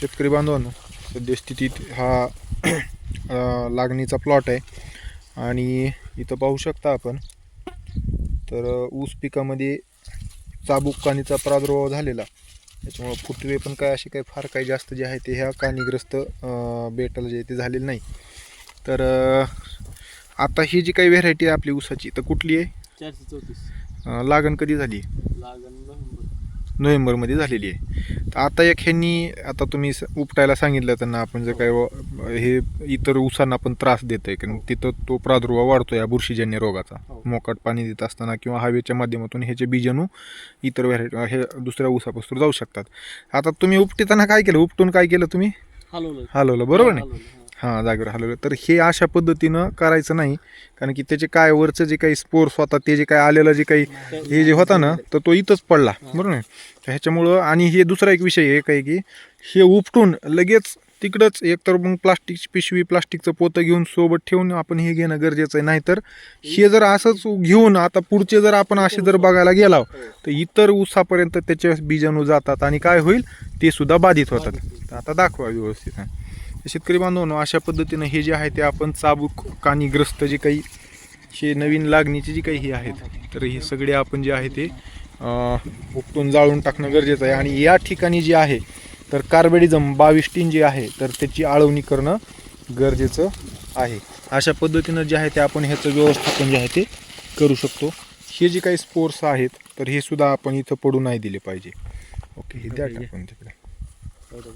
शेतकरी बांधवांनो सद्यस्थितीत हा लागणीचा प्लॉट आहे. आणि इथं पाहू शकता आपण तर ऊस पिकामध्ये चाबूक कानीचा प्रादुर्भाव झालेला. त्याच्यामुळं फुटवे पण काय असे काही फार काही जास्त जे आहे ते ह्या कानीग्रस्त अ, बेटाला जे आहे ते झालेलं नाही. तर आता ही जी काही व्हेरायटी आहे आपली ऊसाची तर कुठली आहे? चारशे चौतीस. लागण कधी झाली? लागण नोव्हेंबर. नोव्हेंबरमध्ये झालेली आहे. आता एक ह्यांनी आता तुम्ही उपटायला सांगितलं त्यांना आपण जर व- हे इतर ऊसांना पण त्रास देत आहे कारण तिथं तो प्रादुर्भाव वाढतो या बुरशीजन्य रोगाचा. हो. मोकाट पाणी देत असताना किंवा हवेच्या माध्यमातून ह्याचे बीजाणू इतर व्हरायटी हे दुसऱ्या ऊसापासून जाऊ शकतात. आता तुम्ही उपटिताना काय केलं? उपटून काय केलं तुम्ही? हलवलं. हलवलं. बरोबर नाही? हा. जागेवर हलवलं. तर हे अशा पद्धतीनं करायचं नाही. कारण की त्याचे काय वरचं जे काही स्पोर्स होता ते जे काय आलेलं जे काही हे जे होता ना तर तो इथंच पडला. बरोबर तर ह्याच्यामुळं आणि हे दुसरा एक विषय एक आहे की हे उपटून लगेच तिकडंच एकतर मग प्लास्टिकची पिशवी प्लास्टिकचं पोतं घेऊन सोबत ठेवून आपण हे घेणं गरजेचं आहे. नाहीतर हे जर असंच घेऊन आता पुढचे जर आपण असे जर बघायला गेला तर इतर ऊसापर्यंत त्याचे बीजाणू जातात आणि काय होईल? ते सुद्धा बाधित होतात. तर आता दाखवा व्यवस्थित. शेतकरी बांधवांनो अशा पद्धतीनं हे जे आहे ते आपण चाबूक कानीग्रस्त जे काही हे नवीन लागणीचे जी काही हे आहेत तर हे सगळे आपण जे आहे ते उपटून जाळून टाकणं गरजेचं आहे. आणि या ठिकाणी जे आहे तर कार्बेडिझम बावीस टीन जे आहे तर त्याची आळवणी करणं गरजेचं आहे. अशा पद्धतीनं जे आहे ते आपण ह्याचं व्यवस्थापन जे आहे ते करू शकतो. हे जे काही स्पोर्ट्स आहेत तर हे सुद्धा आपण इथं पडू नाही दिले पाहिजे. ओके हे द्या टाकून तिकडे.